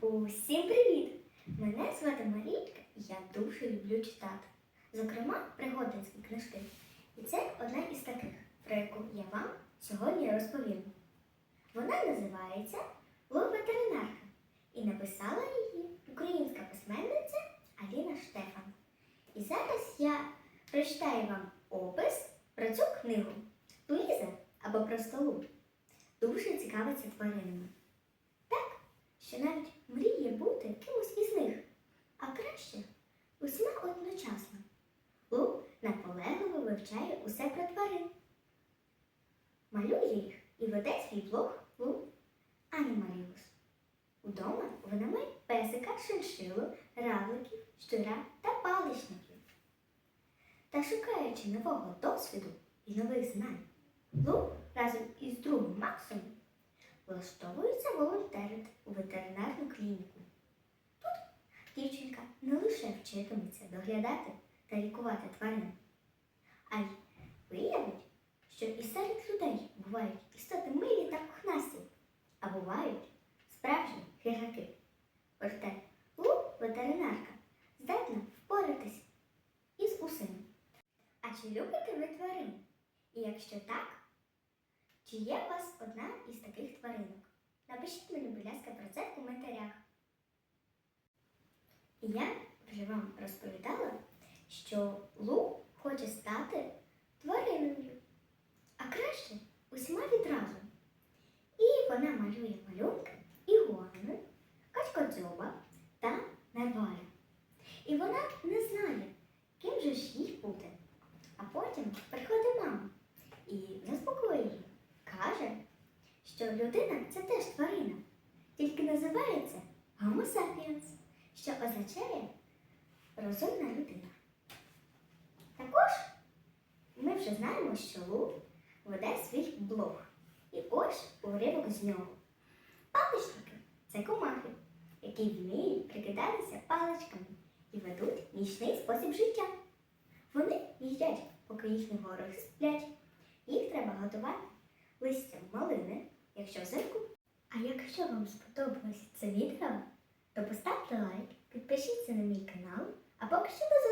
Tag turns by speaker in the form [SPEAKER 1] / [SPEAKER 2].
[SPEAKER 1] Усім привіт! Мене звати Марійка і я дуже люблю читати. Зокрема, пригодницькі книжки. І це одна із таких, про яку я вам сьогодні розповім. Вона називається Лов ветеринарка і написала її українська письменниця Аліна Штефан. І зараз я прочитаю вам опис про цю книгу. Луїза або просто Лу дуже цікавиться тваринами. Що навіть мріє бути кимось із них, а краще усіма одночасно. Лу наполегливо вивчає усе про тварин. Малює їх і веде свій блог Лу Анімаріус. Удома вона має песика, шиншилу, равликів, щура та паличників. Та шукаючи нового досвіду і нових знань, Лу разом із другом Максом влаштовується ветеринарну клініку. Тут дівчинка не лише вчитиметься доглядати та лікувати тварин, а й виявить, що і серед людей бувають істоти милі та пухнасті, а бувають справжні хижаки. Проте Лу, ветеринарка, здатна впоратись із усім. А чи любите ви тварин? І якщо так, чи є у вас одна із таких тваринок? Напишіть мені, ласка, про це в коментарях. І я вже вам розповідала, що Лу хоче стати твариною, а краще усіма відразу. І вона малює малюнки ігуани, качкодзьоба та нарваля. І вона не знає, ким же ж їй бути. А потім приходить мама і заспокоює її. Каже, що людина це теж тільки називається Homo sapiens, що означає розумна людина. Також ми вже знаємо, що Лу веде свій блог. І ось уривок з нього. Паличники це комахи, які вміють прикидатися паличками і ведуть нічний спосіб життя. Вони їдять, поки їхні вороги сплять. Їх треба готувати листям малини, якщо взимку. А якщо вам сподобалось це відео, то поставте лайк, підпишіться на мій канал, а поки що до!